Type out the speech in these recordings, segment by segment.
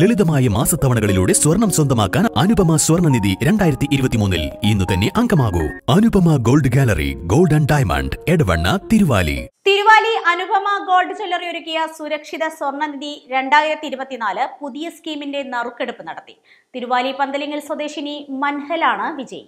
ലളിതമായ മാസത്തവണകളിലൂടെ സ്വർണം സ്വന്തമാക്കാൻ അനുപമ സ്വർണനിധി രണ്ടായിരത്തി ഇരുപത്തിമൂന്നിൽ ഇന്ന് തന്നെ അംഗമാകൂ. Anupama gold gallery gold and diamond Edavanna Thiruvali. Thiruvali Anupama gold jewellery ഒരുക്കിയ സുരക്ഷിത സ്വർണനിധി രണ്ടായിരത്തി ഇരുപത്തിനാല് പുതിയ സ്കീമിന്റെ നറുക്കെടുപ്പ് നടത്തി. തിരുവാലി പന്തലിങ്ങൽ സ്വദേശിനി മൻഹലാണ് വിജയി.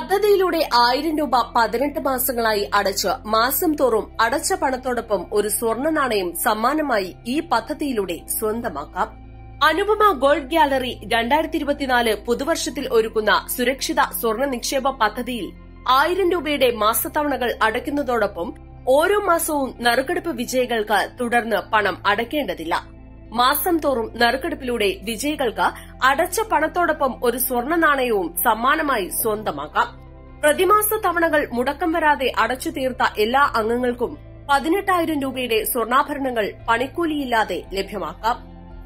പദ്ധതിയിലൂടെ ആയിരം രൂപ പതിനെട്ട് മാസങ്ങളായി അടച്ച് മാസം തോറും അടച്ച പണത്തോടൊപ്പം ഒരു സ്വർണ നാണയം സമ്മാനമായി ഈ പദ്ധതിയിലൂടെ സ്വന്തമാക്കാം. അനുപമ ഗോൾഡ് ഗ്യാലറി രണ്ടായിരത്തി ഇരുപത്തിനാല് പുതുവർഷത്തിൽ ഒരുക്കുന്ന സുരക്ഷിത സ്വർണ നിക്ഷേപ പദ്ധതിയിൽ ആയിരം രൂപയുടെ മാസത്തവണകൾ അടയ്ക്കുന്നതോടൊപ്പം ഓരോ മാസവും നറുക്കെടുപ്പ് വിജയികൾക്ക് തുടർന്ന് പണം അടയ്ക്കേണ്ടതില്ല. മാസം തോറും നറുക്കെടുപ്പിലൂടെ വിജയികൾക്ക് അടച്ച പണത്തോടൊപ്പം ഒരു സ്വർണ നാണയവും സമ്മാനമായി സ്വന്തമാക്കാം. പ്രതിമാസ തവണകൾ മുടക്കം വരാതെ അടച്ചു തീർത്ത എല്ലാ അംഗങ്ങൾക്കും പതിനെട്ടായിരം രൂപയുടെ സ്വർണാഭരണങ്ങൾ പണിക്കൂലിയില്ലാതെ ലഭ്യമാക്കാം.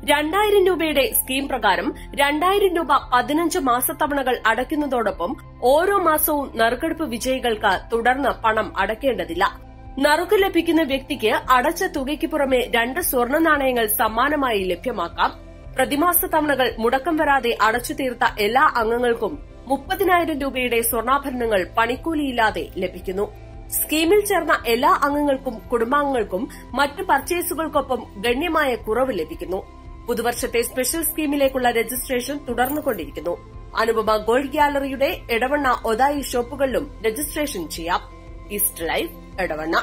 രണ്ടായിരം രൂപയുടെ സ്കീം പ്രകാരം രണ്ടായിരം രൂപ പതിനഞ്ച് മാസത്തവണകൾ അടയ്ക്കുന്നതോടൊപ്പം ഓരോ മാസവും നറുക്കെടുപ്പ് വിജയികൾക്ക് തുടർന്ന് പണം അടയ്ക്കേണ്ടതില്ല. നറുക്ക് ലഭിക്കുന്ന വ്യക്തിക്ക് അടച്ച തുകയ്ക്ക് പുറമെ രണ്ട് സ്വർണ നാണയങ്ങൾ സമ്മാനമായി ലഭ്യമാക്കാം. പ്രതിമാസ തവണകൾ മുടക്കം വരാതെ അടച്ചു തീർത്ത എല്ലാ അംഗങ്ങൾക്കും മുപ്പതിനായിരം രൂപയുടെ സ്വർണാഭരണങ്ങൾ പണിക്കൂലിയില്ലാതെ ലഭിക്കുന്നു. സ്കീമിൽ ചേർന്ന എല്ലാ അംഗങ്ങൾക്കും കുടുംബാംഗങ്ങൾക്കും മറ്റ് പർച്ചേസുകൾക്കൊപ്പം ഗണ്യമായ കുറവ് ലഭിക്കുന്നു. പുതുവർഷത്തെ സ്പെഷ്യൽ സ്കീമിലേക്കുള്ള രജിസ്ട്രേഷൻ തുടർന്നുകൊണ്ടിരിക്കുന്നു. അനുപമ ഗോൾഡ് ഗ്യാലറിയുടെ ഇടവണ്ണ ഒതായി ഷോപ്പുകളിലും രജിസ്ട്രേഷൻ ചെയ്യാം. ಇಸ್ಟ್ ಲೈಫ್ ಎಡವಣ್ಣ